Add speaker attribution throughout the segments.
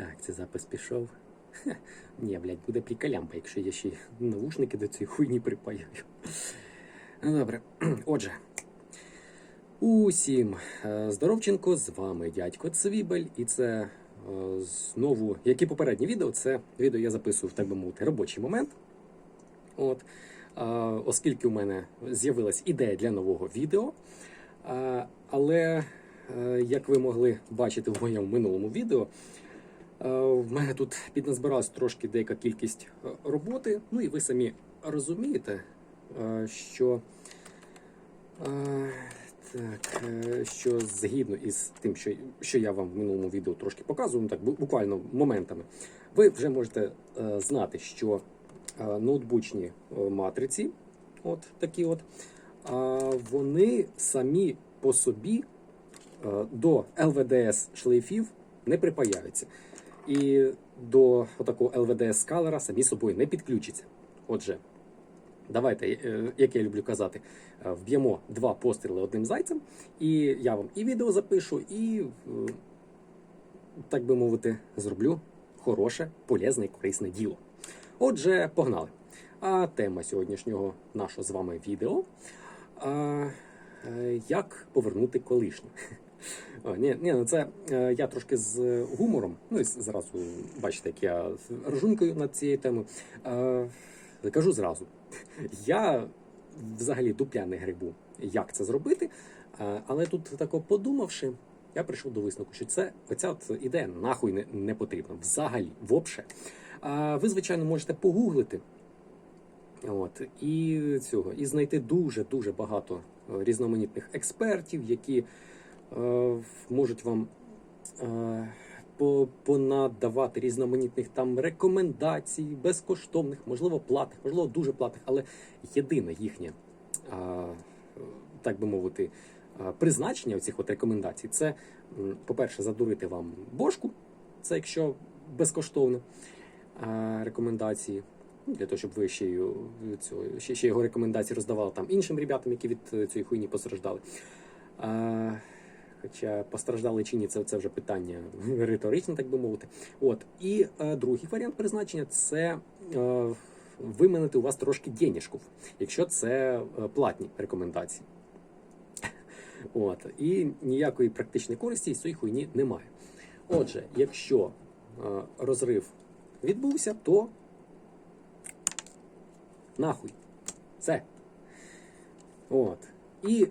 Speaker 1: Так, це запис пішов. Хе, Ні, блядь, буде приколямба, якщо я ще навушники до цієї хуйні припаяю. Ну, Добре. Отже. Усім е, здоровченко, з вами дядько Цвібель, і це е, знову, як і попереднє відео, це відео я записую в так би мовити робочий момент. От, е, оскільки у мене з'явилась ідея для нового відео. Але, як ви могли бачити в моєму минулому відео, в мене тут підназбиралась трошки деяка кількість е, роботи. Ну і ви самі розумієте, е, що. е, Так, е, що згідно із тим, що, що я вам в минулому відео трошки показував, ну так буквально моментами, ви вже можете е, знати, що е, ноутбучні е, матриці, от такі от, е, вони самі по собі е, до LVDS шлейфів не припаяються. І до такого LVDS скалера самі собою не підключаться. Отже, давайте, е, як я люблю казати, е, вб'ємо два постріли одним зайцем, і я вам і відео запишу, і, е, так би мовити, зроблю хороше, полезне і корисне діло. Отже, погнали. А тема сьогоднішнього нашого з вами відео як повернути колишню. О, ні, ні, ну це е, я трошки з гумором. Ну і зразу бачите, як я ржункою над цією темою. Е, кажу зразу. Я взагалі дупля не грибу, як це зробити. Е, але тут тако подумавши, я прийшов до висновку, що це оця от ідея нахуй не, не потрібна. Взагалі, вопше. А ви, звичайно, можете погуглити. От, і цього, і знайти дуже дуже багато е, різноманітних експертів, які е, можуть вам е, понадавати різноманітних там рекомендацій, безкоштовних, можливо, платних, можливо, дуже платних, але єдине їхнє, е, так би мовити, е, призначення цих от рекомендацій це, по-перше, задурити вам бошку, це якщо безкоштовно е, рекомендації. Для того, щоб ви ще, й, е, цього, ще, його рекомендації роздавали там іншим ребятам, які від е, цієї хуйні постраждали. Хоча постраждали чи ні, це, це вже питання риторичне, так би мовити. От. І е, другий варіант призначення це е, виманити у вас трошки денежків, якщо це е, платні рекомендації. От. І ніякої практичної користі з цієї хуйні немає. Отже, якщо е, розрив відбувся, то нахуй. Все. От. І е,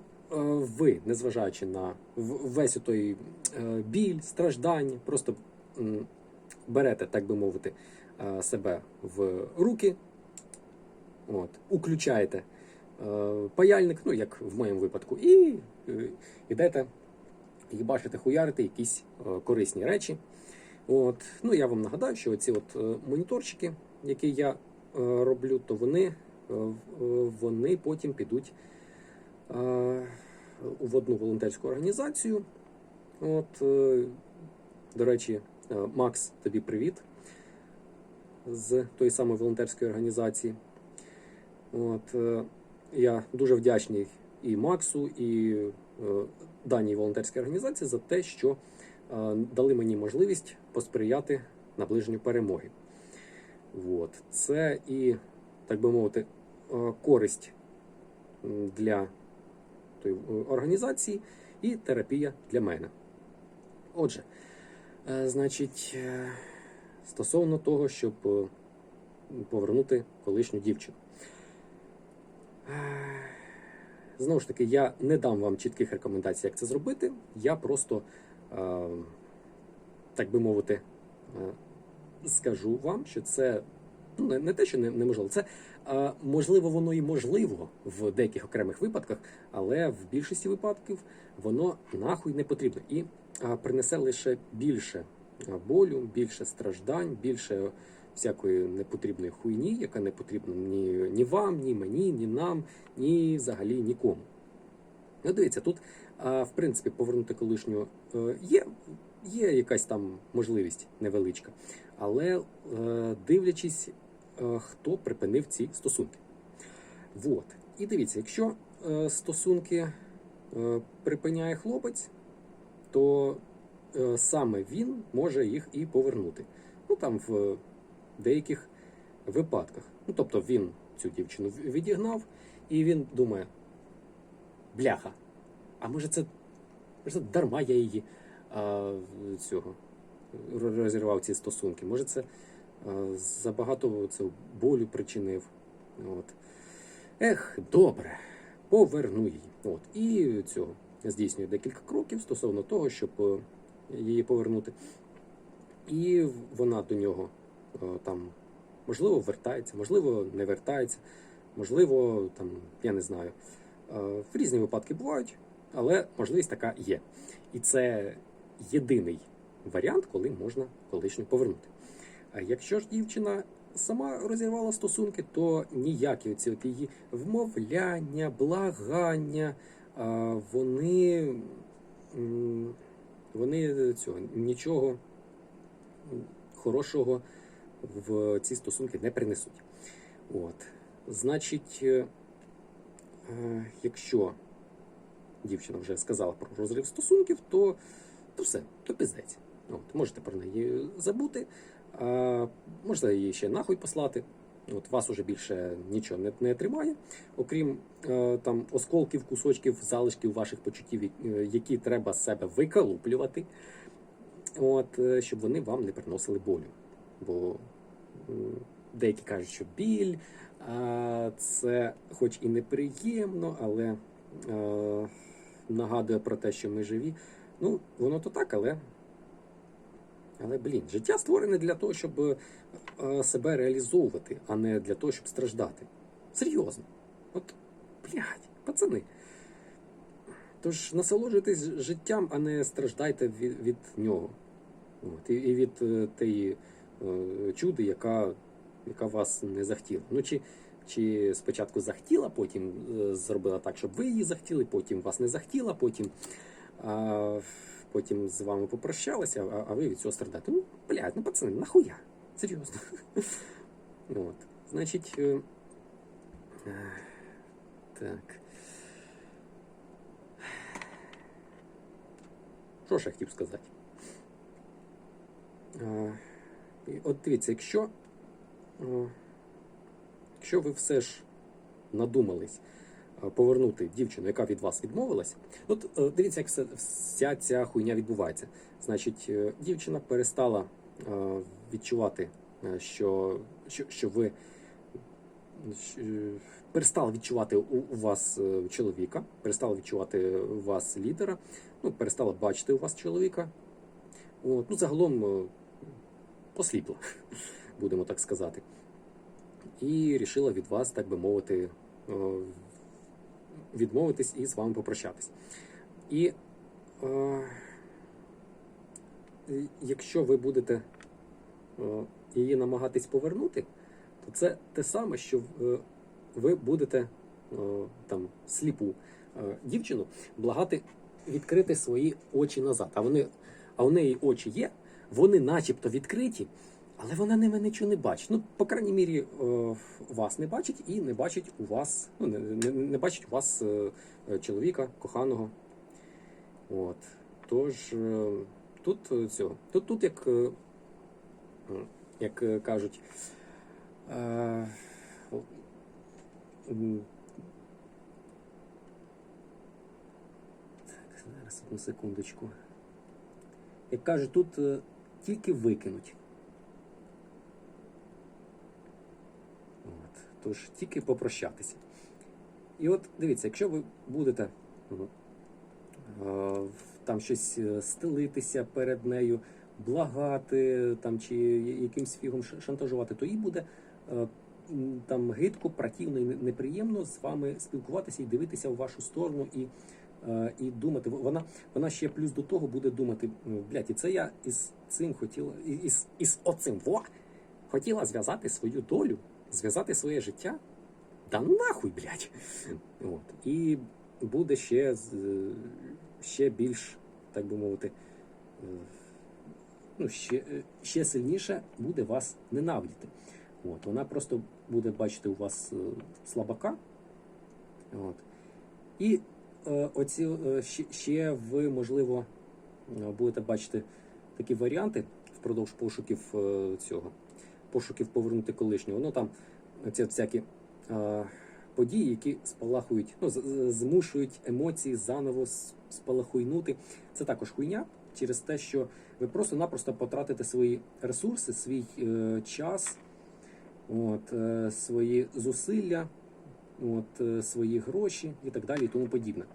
Speaker 1: ви, незважаючи на весь той е, біль, страждання, просто берете, так би мовити, е, себе в руки, от, уключаєте е, паяльник, ну як в моєму випадку, і йдете і бачите хуярити якісь корисні речі. От. Ну, я вам нагадаю, що ці моніторчики, які я роблю, то вони, вони потім підуть в одну волонтерську організацію. От, е, до речі, е, Макс, тобі привіт з тої самої волонтерської організації. От, е, я дуже вдячний і Максу, і е, даній волонтерській організації за те, що е, дали мені можливість посприяти наближенню перемоги. От. Це і, так би мовити, е, користь для е, організації і терапія для мене. Отже, е, значить, е, стосовно того, щоб е, повернути колишню дівчину. Е, Знову ж таки, я не дам вам чітких рекомендацій, як це зробити. Я просто, е, так би мовити, е, скажу вам, що це не, не те, що не- неможливо, це е, можливо, воно і можливо в деяких окремих випадках, але в більшості випадків воно нахуй не потрібно і е, принесе лише більше болю, більше страждань, більше всякої непотрібної хуйні, яка не потрібна ні, ні вам, ні мені, ні нам, ні взагалі нікому. Ну, дивіться, тут, а, в принципі, повернути колишню е, є, є якась там можливість невеличка, але е, дивлячись, хто припинив ці стосунки. Вот. І дивіться, якщо е, стосунки е, припиняє хлопець, то е, саме він може їх і повернути. Ну там в деяких випадках. Ну, тобто він цю дівчину відігнав, і він думає: бляха, а може це, може це дарма я її а, цього розірвав ці стосунки. Може, це забагато цього болю причинив. От. Ех, добре, поверну її. От. І цього здійснює декілька кроків стосовно того, щоб е, її повернути. І вона до нього е, там, можливо, вертається, можливо, не вертається, можливо, там, я не знаю. Е, В різні випадки бувають, але можливість така є. І це єдиний варіант, коли можна колишню повернути. Якщо ж дівчина сама розірвала стосунки, то ніякі оці от її вмовляння, благання, вони, вони цього нічого хорошого в ці стосунки не принесуть. От. Значить, е, е, якщо дівчина вже сказала про розрив стосунків, то, то все, то пиздець. От, можете про неї забути, можна її ще нахуй послати. От вас уже більше нічого не, не тримає, окрім е, там осколків, кусочків, залишків ваших почуттів, е, які треба з себе викалуплювати, от, е, щоб вони вам не приносили болю. Бо м, деякі кажуть, що біль а, це хоч і неприємно, але е, нагадує про те, що ми живі. Ну, воно то так, але. Але, блін, життя створене для того, щоб е, себе реалізовувати, а не для того, щоб страждати. Серйозно. От, блядь, пацани. Тож насолоджуйтесь життям, а не страждайте від, від нього. От, і, і від е, тієї е, чуди, яка, яка вас не захотіла. Ну, чи, чи спочатку захотіла, потім зробила так, щоб ви її захотіли, потім вас не захотіла, потім, а, потім з вами попрощалася, а, а ви від цього страдаєте. Ну, блядь, ну пацани, нахуя? Серйозно. От. Значить. е, е, Так. Що ж я хотів сказати? Е, От дивіться, якщо, якщо ви все ж надумались повернути дівчину, яка від вас відмовилась, от е, дивіться, як вся ця хуйня відбувається. Значить, е, дівчина перестала е, відчувати, е, що, що, що ви е, перестала відчувати у, у вас е, чоловіка, перестала відчувати у вас лідера, ну, перестала бачити у вас чоловіка. От, ну, загалом е, посліпла, будемо так сказати. І рішила від вас, так би мовити, е, відмовитись і з вами попрощатись. І е, якщо ви будете е, її намагатись повернути, то це те саме, що е, ви будете е, там сліпу е, дівчину благати відкрити свої очі назад. А вони, а у неї очі є, вони начебто відкриті, але вона ними нічого не бачить. Ну, по крайній мірі, е, вас не бачить і не бачить у вас, ну, не, не, не бачить у вас е, е, чоловіка, коханого. От. Тож тут цього. Тут, тут як, як кажуть, так, зараз одну секундочку. Як кажуть, тут тільки викинуть. От. Тож тільки попрощатися. І от дивіться, якщо ви будете там щось е, стелитися перед нею, благати там, чи якимсь фігом шантажувати, то їй буде е, там гидко, противно і неприємно з вами спілкуватися і дивитися в вашу сторону і, е, і думати. Вона, вона ще плюс до того буде думати, «Ну, блядь, і це я із цим хотіла, із, із оцим во, хотіла зв'язати свою долю, зв'язати своє життя. Да ну нахуй, блядь. От. І буде ще, ще більш, так би мовити, е, ну, ще, е, ще сильніше буде вас ненавидіти. От. Вона просто буде бачити у вас е, слабака. От. І оці, ще, ви, можливо, будете бачити такі варіанти впродовж пошуків цього, пошуків повернути колишнього. Ну там ці всякі е, події, які спалахують, ну, змушують емоції заново спалахуйнути. Це також хуйня через те, що ви просто-напросто потратите свої ресурси, свій е, час, от, е, свої зусилля, от, е, свої гроші і так далі, і тому подібне.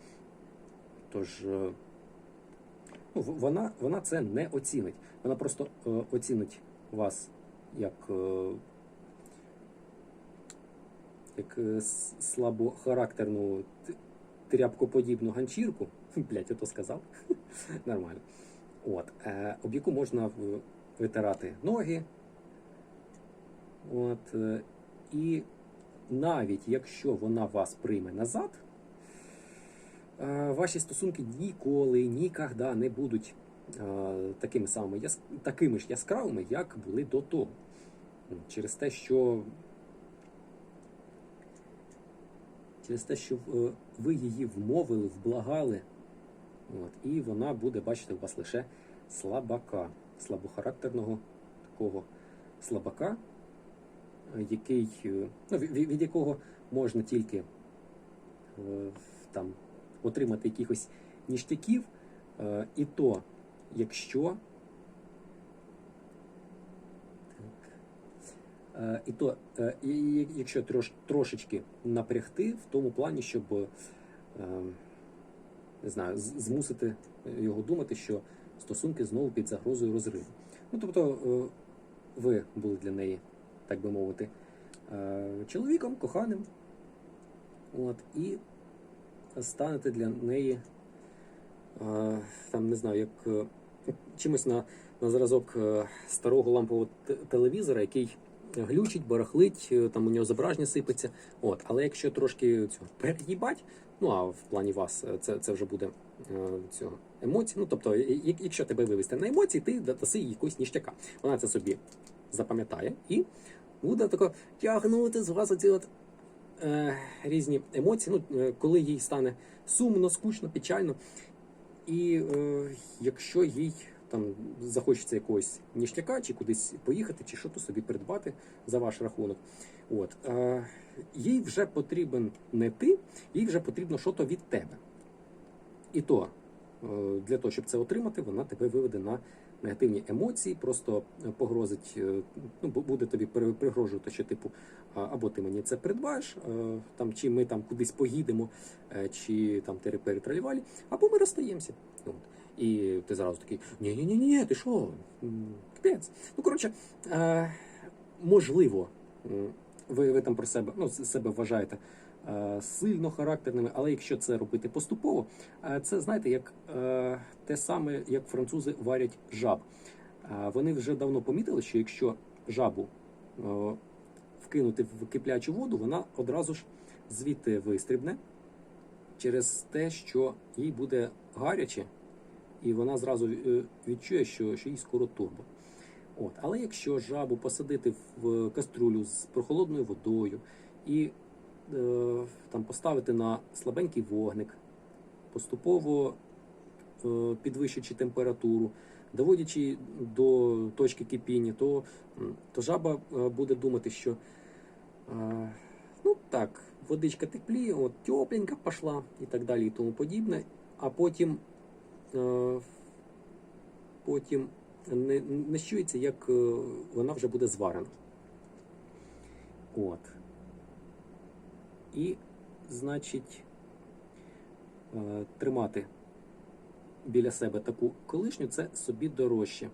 Speaker 1: Тож е, ну, вона, вона це не оцінить. Вона просто е, оцінить вас як, е, як е, слабохарактерну тряпкоподібну ганчірку. Блять, я то сказав. Нормально. От, е, об яку можна витирати ноги. От, е, і навіть якщо вона вас прийме назад, е, ваші стосунки ніколи, ніколи не будуть е, такими самими такими ж яскравими, як були до того. Через те, що через те, що е, ви її вмовили, вблагали, от, і вона буде бачити у вас лише слабака, слабохарактерного такого слабака, е, який, е, ну, від, якого можна тільки там, отримати якихось ніштяків, і то, якщо І то, е, якщо трош, трошечки напрягти в тому плані, щоб е, не знаю, змусити його думати, що стосунки знову під загрозою розриву. Ну тобто, е, ви були для неї, так би мовити, е, чоловіком, коханим, от, і станете для неї, е, там не знаю, як е, чимось на, на зразок е, старого лампового телевізора, який глючить, барахлить, е, там у нього зображення сипеться. От, але якщо трошки цього переїбать, ну а в плані вас е, це, це вже буде е, цього емоції. Ну тобто, якщо тебе вивести на емоції, ти даси якусь ніштяка. Вона це собі запам'ятає і буде тако тягнути з вас оці от різні емоції. Ну, коли їй стане сумно, скучно, печально. І е, якщо їй там захочеться якогось ніштяка, чи кудись поїхати, чи що то собі придбати за ваш рахунок, от е, їй вже потрібен не ти, їй вже потрібно що то від тебе. І то е, для того, щоб це отримати, вона тебе виведе на негативні емоції, просто е, погрозить, е, ну буде тобі при- пригрожувати, що типу, або ти мені це придбаєш, е, там чи ми там кудись поїдемо, е, чи там терепери тралівалі, або ми розстаємося. От. І ти зразу такий: ні ні ні ні ти що? Капець. Ну коротше, е, можливо, ви, ви там про себе, ну, себе вважаєте е, сильно характерними, але якщо це робити поступово, е, це знаєте, як те саме, як французи варять жаб. Вони вже давно помітили, що якщо жабу вкинути в киплячу воду, вона одразу ж звідти вистрибне через те, що їй буде гаряче, і вона зразу е, відчує, що, що їй скоро турбо. От. Але якщо жабу посадити в каструлю з прохолодною водою і е, там поставити на слабенький вогник, поступово е, підвищуючи температуру, доводячи до точки кипіння, то, то жаба е, буде думати, що е, ну так, водичка тепліє, от тепленька пішла і так далі, і тому подібне. А потім, потім не, не щується, як е, вона вже буде зварена. От. І, значить, е, тримати біля себе таку колишню це собі дорожче.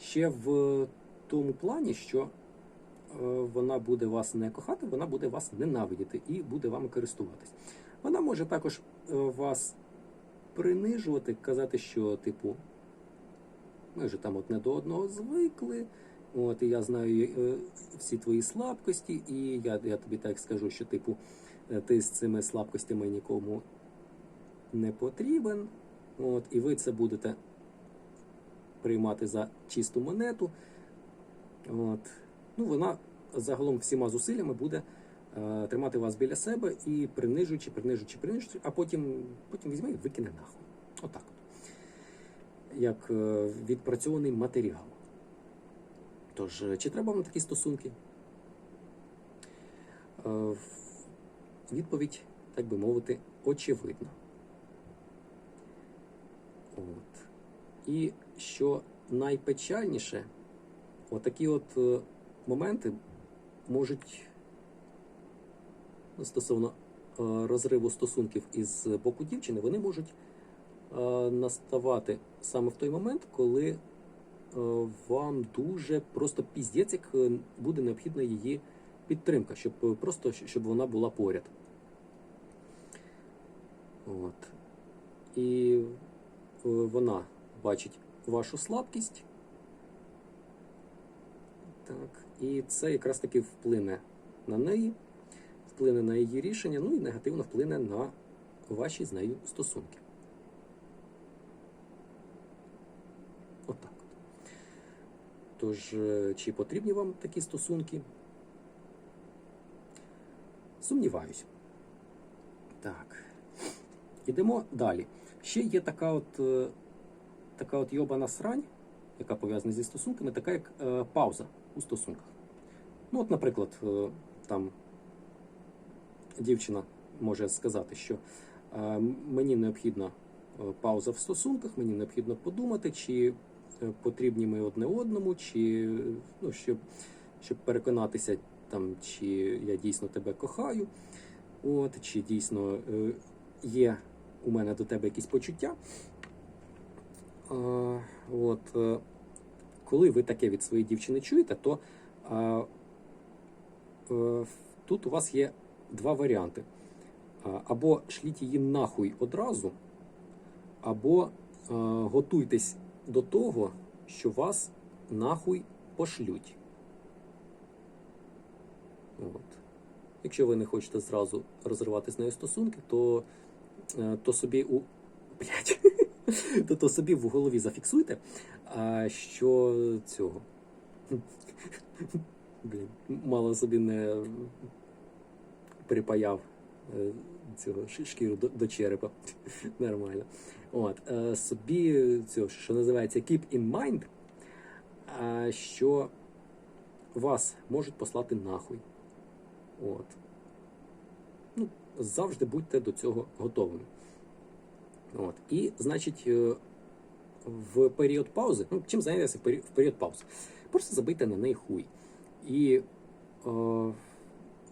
Speaker 1: Ще в тому плані, що е, вона буде вас не кохати, вона буде вас ненавидіти і буде вами користуватись. Вона може також е, вас принижувати, казати, що, типу, ми вже там не до одного звикли. От, і я знаю е, всі твої слабкості, і я, я тобі так скажу, що типу е, ти з цими слабкостями нікому не потрібен. От, і ви це будете приймати за чисту монету. От. Ну, вона загалом всіма зусиллями буде тримати вас біля себе і принижуючи, принижуючи, принижуючи, а потім, потім візьме і викине нахуй. Отак. От. як е, відпрацьований матеріал. Тож, е, чи треба вам такі стосунки? Е, Відповідь, так би мовити, очевидна. От. І що найпечальніше, отакі от е, моменти можуть стосовно е, розриву стосунків із боку дівчини, вони можуть е, наставати саме в той момент, коли е, вам дуже просто піздець, як буде необхідна її підтримка, щоб просто щоб вона була поряд. От. І вона бачить вашу слабкість. Так, і це якраз таки вплине на неї, вплине на її рішення, ну і негативно вплине на ваші з нею стосунки. Отак. от. Тож, е, чи потрібні вам такі стосунки? Сумніваюся. Так. Ідемо далі. Ще є така от, е, така от йобана срань, яка пов'язана зі стосунками, така як е, пауза у стосунках. Ну, от, наприклад, е, там дівчина може сказати, що е, мені необхідна е, пауза в стосунках, мені необхідно подумати, чи е, потрібні ми одне одному, чи ну, щоб, щоб переконатися, там, чи я дійсно тебе кохаю, от, чи дійсно є у мене до тебе якісь почуття. От, коли ви таке від своєї дівчини чуєте, то тут у вас є два варіанти. Або шліть її нахуй одразу, або а, готуйтесь до того, що вас нахуй пошлють. От. Якщо ви не хочете зразу розривати з нею стосунки, то, е, то собі у. Блять. То, то собі в голові зафіксуйте, що цього. Блін, мало собі не припаяв е, цього шкіру до, до черепа. Нормально. От, е, собі цього, що називається keep in mind, що вас можуть послати нахуй. От. Ну, завжди будьте до цього готовими. От. І, значить, е, в період паузи, ну, чим зайнятися в пері- в період паузи? Просто забийте на неї хуй. І е,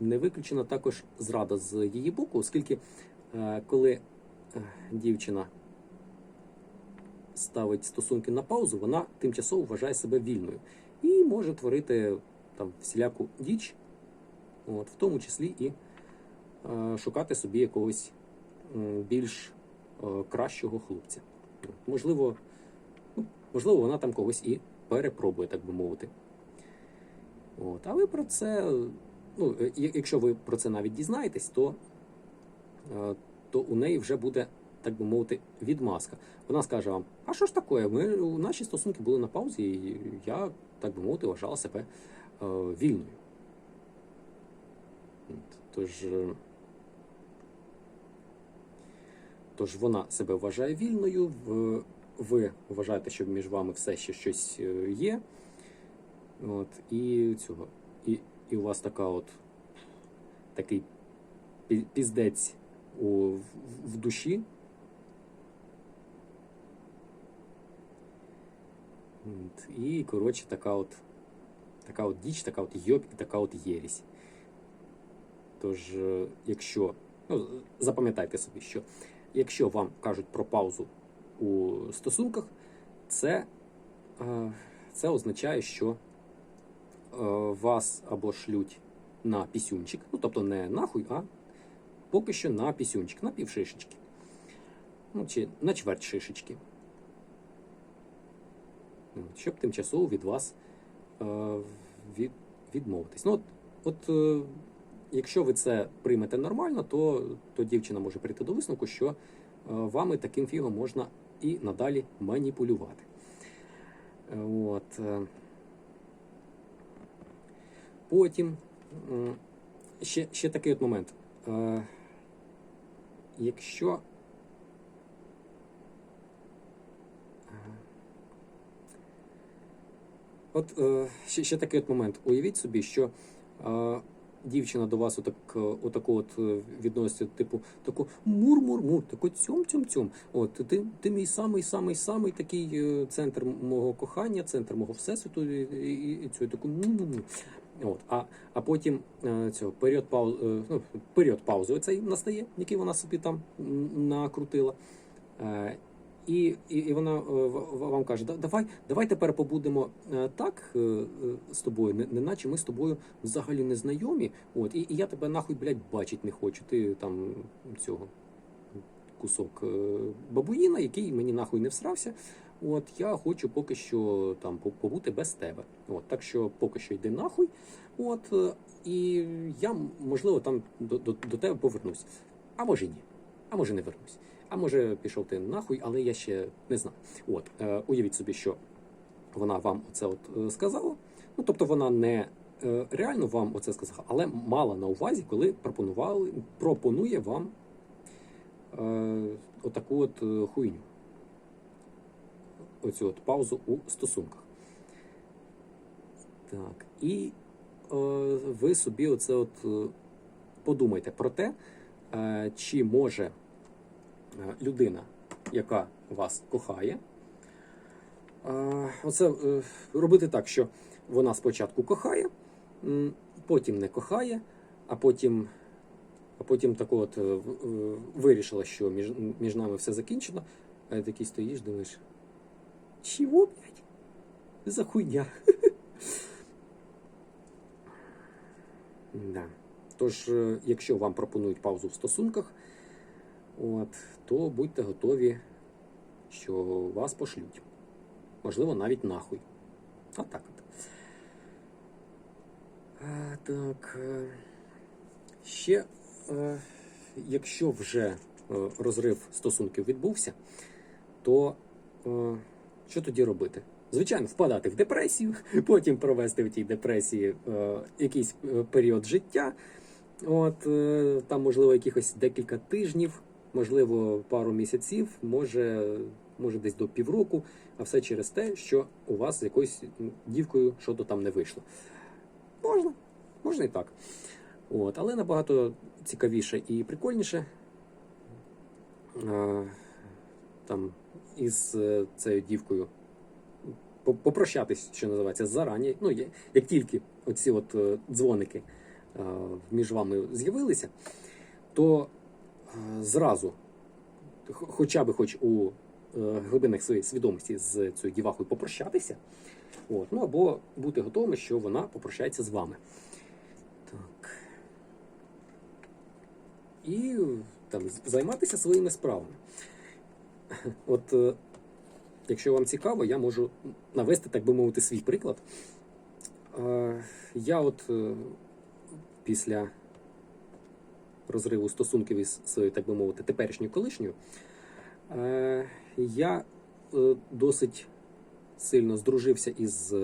Speaker 1: не виключена також зрада з її боку, оскільки е, коли е, дівчина ставить стосунки на паузу, вона тимчасово вважає себе вільною і може творити там всіляку діч, от, в тому числі і е, шукати собі якогось більш кращого хлопця. Можливо, ну, можливо, вона там когось і перепробує, так би мовити. От, а ви про це, ну, е, якщо ви про це навіть дізнаєтесь, то, е, то у неї вже буде, так би мовити, відмазка. Вона скаже вам: а що ж таке? Ми наші стосунки були на паузі, і я, так би мовити, вважала себе е, вільною. Тож, е, тож вона себе вважає вільною, ви вважаєте, що між вами все ще щось є. От, і цього. І, і у вас така от такий піздець у, в, в душі. І, коротше, така от, така от діч, така от йоб така от єрість. Тож, е, якщо, ну, запам'ятайте собі, що якщо вам кажуть про паузу у стосунках, це, е, це означає, що вас або шлють на пісюнчик, ну тобто не нахуй, а поки що на пісюнчик, на півшишечки. Ну, чи на чверть шишечки. Щоб тимчасово від вас е, від, відмовитись. Ну, от, от е, якщо ви це приймете нормально, то, то дівчина може прийти до висновку, що е, вами таким фігом можна і надалі маніпулювати. Е, От. Потім ще, ще такий от момент. Е, Якщо. От е, ще, ще такий от момент. Уявіть собі, що е, дівчина до вас отак, отаку от відноситься, типу, таку мур-мур-мур, таку цьом-цьом-цьом. От ти, ти мій самий самий самий такий центр мого кохання, центр мого всесвіту, і, і, і цю таку му-му-му. От, а, а потім е, цього період пауз, е, ну, період паузи оцей настає, який вона собі там накрутила. Е, і, і, і вона вам каже: давай, давай тепер побудемо так з тобою, не, не наче ми з тобою взагалі не знайомі. От, і, і я тебе нахуй, блядь, бачить не хочу. Ти там цього кусок бабуїна, який мені нахуй не всрався. От я хочу поки що там побути без тебе. От так що поки що йди нахуй. От е, і я можливо там до, до, до тебе повернусь. А може ні. А може не вернусь. А може пішов ти нахуй, але я ще не знаю. От е, уявіть собі, що вона вам оце от е, сказала. Ну тобто вона не е, реально вам оце сказала, але мала на увазі, коли пропонували, пропонує вам е, отаку от е, хуйню. Оцю от паузу у стосунках. Так. І е, ви собі оце от е, подумайте про те, е, чи може е, людина, яка вас кохає, е, оце е, робити так, що вона спочатку кохає, потім не кохає, а потім, а потім так от е, вирішила, що між, між нами все закінчено, а такий стоїш, думаєш, чого, блядь? За хуйня. Да. Тож, е, якщо вам пропонують паузу в стосунках, от, то будьте готові, що вас пошлють. Можливо, навіть нахуй. А так от. А, так. е, Ще, е, якщо вже е, розрив стосунків відбувся, то е, що тоді робити? Звичайно, впадати в депресію, потім провести в тій депресії е, якийсь е, період життя. От е, там, можливо, якихось декілька тижнів, можливо, пару місяців, може, може десь до півроку, а все через те, що у вас з якоюсь дівкою що там не вийшло. Можна, можна і так. От, але набагато цікавіше і прикольніше. е, Там із е, цією дівкою по- попрощатись, що називається, зарані. Ну, як тільки оці от е, дзвоники е, між вами з'явилися, то зразу, хоча б хоч у глибинах своєї свідомості з цією дівахою попрощатися, от, ну або бути готовими, що вона попрощається з вами. Так. І там займатися своїми справами. От е, Якщо вам цікаво, я можу навести, так би мовити, свій приклад. Е, Я от е, після розриву стосунків із своєю, так би мовити, теперішньою колишньою, я досить сильно здружився із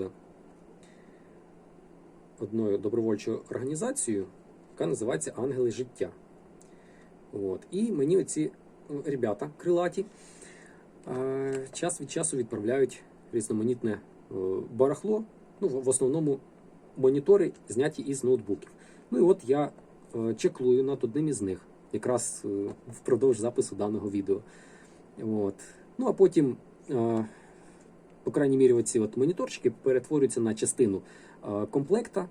Speaker 1: одною добровольчою організацією, яка називається Ангели життя. От. І мені оці ребята крилаті. Е, час від часу відправляють різноманітне е, барахло, ну, в основному монітори зняті із ноутбуків. Ну і от я е, чеклую над одним із них, якраз впродовж запису даного відео. От. Ну а потім, по крайній мірі, оці от моніторчики перетворюються на частину комплекта,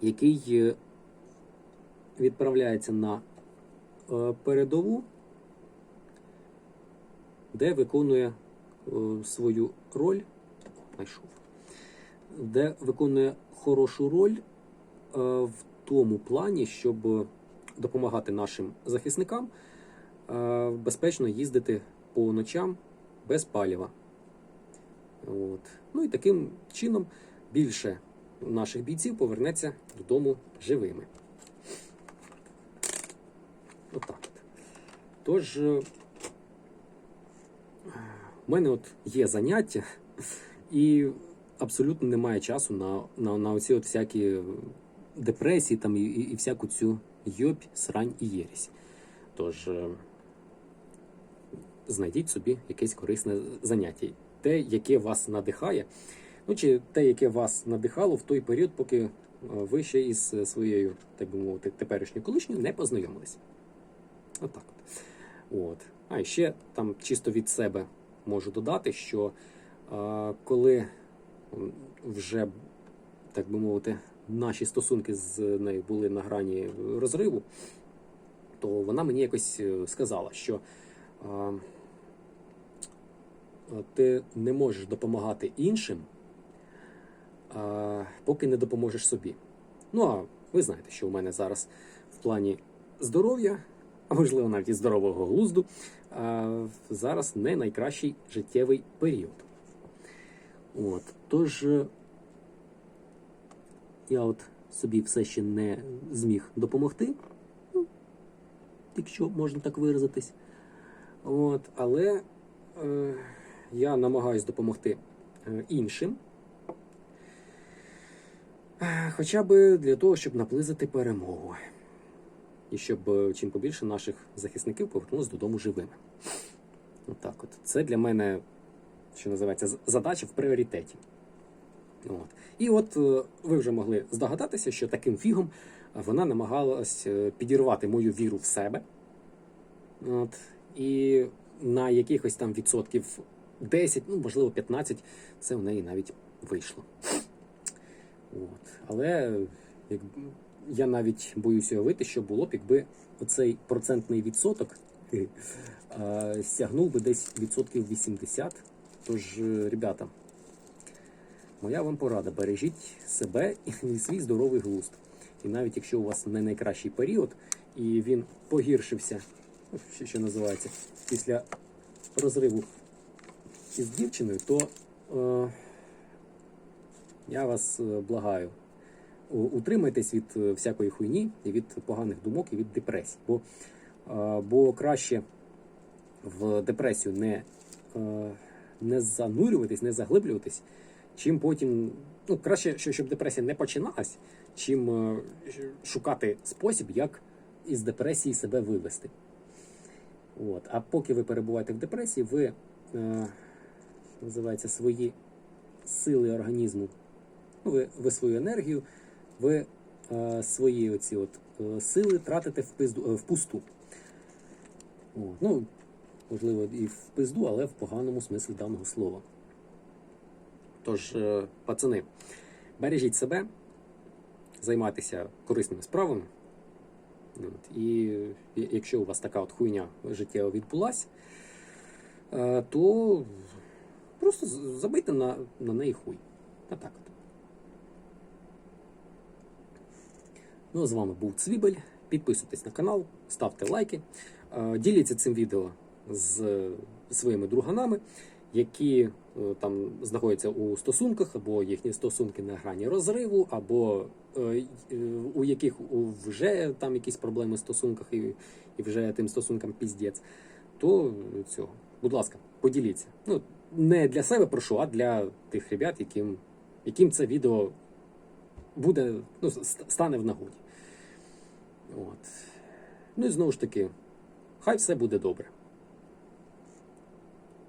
Speaker 1: який відправляється на передову де виконує е, свою роль, знайшов, де виконує хорошу роль е, в тому плані, щоб допомагати нашим захисникам е, безпечно їздити по ночам без палива. От. Ну і таким чином більше наших бійців повернеться додому живими. Отак от. Тож. У мене от є заняття, і абсолютно немає часу на, на, на оці от всякі депресії там, і, і, і всяку цю йобь, срань і єресь. Тож е, знайдіть собі якесь корисне заняття. Те, яке вас надихає, Ну чи те, яке вас надихало в той період, поки е, ви ще із своєю, так би мовити, теперішньою колишньою не познайомились. Отак от. От. А ще там чисто від себе можу додати, що коли вже, так би мовити, наші стосунки з нею були на грані розриву, то вона мені якось е, сказала, що ти не можеш допомагати іншим, поки не допоможеш собі. Ну а ви знаєте, що у мене зараз в плані здоров'я, а можливо навіть і здорового глузду, зараз не найкращий життєвий період. От, тож е, я от собі все ще не зміг допомогти, ну, якщо можна так виразитись. От, але е, я намагаюсь допомогти е, іншим. Е, Хоча б для того, щоб наблизити перемогу. І щоб е, чим побільше наших захисників повернулося додому живими. Отак от. Це для мене, що називається, задача в пріоритеті. От. І от е, ви вже могли здогадатися, що таким фігом вона намагалась е, підірвати мою віру в себе. От. І на якихось там відсотків 10, ну можливо 15, це в неї навіть вийшло. От. Але як, я навіть боюся уявити, що було б, якби оцей процентний відсоток е, сягнув би десь відсотків 80. Тож, е, ребята, моя вам порада: бережіть себе і свій здоровий глузд. І навіть якщо у вас не найкращий період, і він погіршився, ну, що, що називається, після розриву із дівчиною, то е, я вас е, благаю. Утримайтесь від е, всякої хуйні і від поганих думок і від депресії. Бо, е, бо краще в депресію не, е, не занурюватись, не заглиблюватись, чим потім. Ну, краще, щоб депресія не починалась, чим шукати спосіб, як із депресії себе вивести. От. А поки ви перебуваєте в депресії, ви е, називається свої сили організму, ну, ви, ви свою енергію, ви е, свої оці от, е, сили тратите в, пизду, е, в пусту. От. Ну, можливо, і в пизду, але в поганому смислі даного слова. Тож, е, пацани, бережіть себе, займайтеся корисними справами. От. І якщо у вас така от хуйня життєва відбулась, е, то просто забийте на, на неї хуй. Отак от. Ну, з вами був Цвібель. Підписуйтесь на канал, ставте лайки, е, діліться цим відео з своїми друганами, які е, там знаходяться у стосунках, або їхні стосунки на грані розриву, або е, у яких вже там якісь проблеми в стосунках і, і вже тим стосункам піздець, то цього, будь ласка, поділіться. Ну, не для себе прошу, а для тих ребят, яким, яким це відео буде, ну, стане в нагоді. От. Ну і знову ж таки, хай все буде добре.